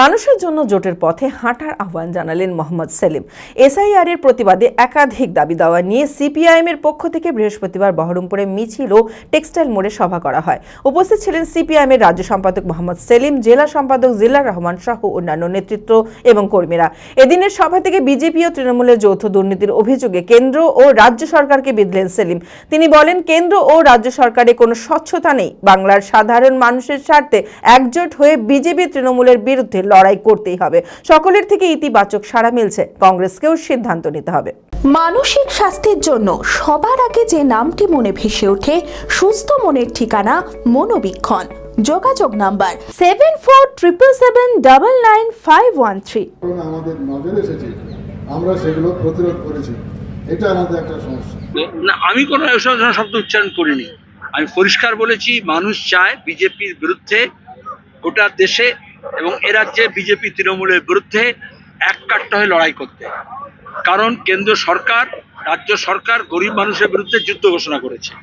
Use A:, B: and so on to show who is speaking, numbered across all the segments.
A: মানুষের জন্য জোটের পথে হাঁটার আহ্বান জানালেন মোহাম্মদ সেলিম। এসআইআর এর প্রতিবাদে একাধিক দাবি দাওয়া নিয়ে সিপিআইএম এর পক্ষ থেকে বৃহস্পতিবার বহরমপুরে মিছিল ও টেক্সটাইল মোড়ে সভা করা হয়। উপস্থিত ছিলেন সিপিআইএম এর রাজ্য সম্পাদক মোহাম্মদ সেলিম, জেলা সম্পাদক জিল্লা রহমান সহ অন্যান্য নেতৃত্ব এবং কর্মীরা। এদিনের সভা থেকে বিজেপি ও তৃণমূলের যৌথ দুর্নীতির অভিযোগে কেন্দ্র ও রাজ্য সরকারকে বিধলেন সেলিম। তিনি বলেন, কেন্দ্র ও রাজ্য সরকারে কোনো স্বচ্ছতা নেই। বাংলার সাধারণ মানুষের স্বার্থে একজোট হয়ে বিজেপি তৃণমূলের বিরুদ্ধে লড়াই করতেই হবে। সকলের থেকে ইতিবাচক সাড়া মিলছে। কংগ্রেসকেও সিদ্ধান্ত নিতে হবে।
B: মানসিক স্বাস্থ্যের জন্য সবার আগে যে নামটি মনে ভেসে ওঠে সুস্থ মনের ঠিকানা মনোবীক্ষণ। যোগাযোগ number seven four triple seven double nine five one three
C: আমাদের নজরে এসেছে আমরা সেগুলো প্রতিরোধ করেছি। এটা আমাদের একটা সমস্যা।
D: না আমি কোনো শব্দ উচ্চারণ করিনি। আমি পরিষ্কার বলেছি মানুষ চায় বিজেপির বিরুদ্ধে গোটা দেশে এবং এ রাজ্যে বিজেপি তৃণমূলের বিরুদ্ধে এক কাট্টা হয়ে লড়াই করতে। কারণ কেন্দ্র সরকার, রাজ্য সরকার গরিব মানুষের বিরুদ্ধে যুদ্ধ ঘোষণা করেছে।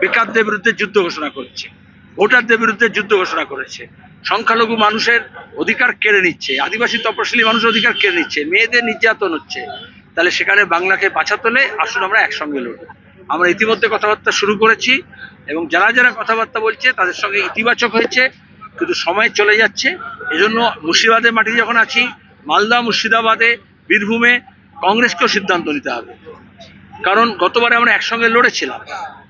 D: বেকারদের বিরুদ্ধে যুদ্ধ ঘোষণা করেছে। ভোটারদের বিরুদ্ধে যুদ্ধ ঘোষণা করেছে। সংখ্যালঘু মানুষের অধিকার কেড়ে নিচ্ছে। আদিবাসী তপশিলি মানুষের অধিকার কেড়ে নিচ্ছে। মেয়েদের নির্যাতন হচ্ছে। তাহলে সেখানে বাংলাকে বাঁচাতে হলে আসুন আমরা একসঙ্গে লড়ব আমরা ইতিমধ্যে কথাবার্তা শুরু করেছি এবং যারা যারা কথাবার্তা বলছে তাদের সঙ্গে ইতিবাচক হয়েছে। কিন্তু সময় চলে যাচ্ছে। এজন্য মুর্শিদাবাদের মাটি যখন আছি, মালদা, মুর্শিদাবাদে, বীরভূমে কংগ্রেসকেও সিদ্ধান্ত নিতে হবে। কারণ গতবারে আমরা একসঙ্গে লড়েছিলাম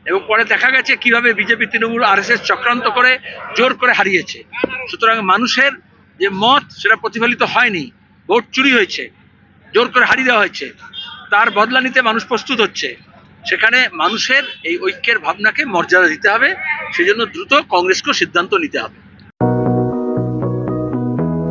D: এবং পরে দেখা গেছে কীভাবে বিজেপি, তৃণমূল আর চক্রান্ত করে জোর করে হারিয়েছে। সুতরাং মানুষের যে মত, সেটা প্রতিফলিত হয়নি। ভোট চুরি হয়েছে, জোর করে হারিয়ে দেওয়া হয়েছে। তার বদলা নিতে মানুষ প্রস্তুত হচ্ছে। সেখানে মানুষের এই ঐক্যের ভাবনাকে মর্যাদা দিতে হবে। সেজন্য দ্রুত কংগ্রেসকেও সিদ্ধান্ত নিতে হবে।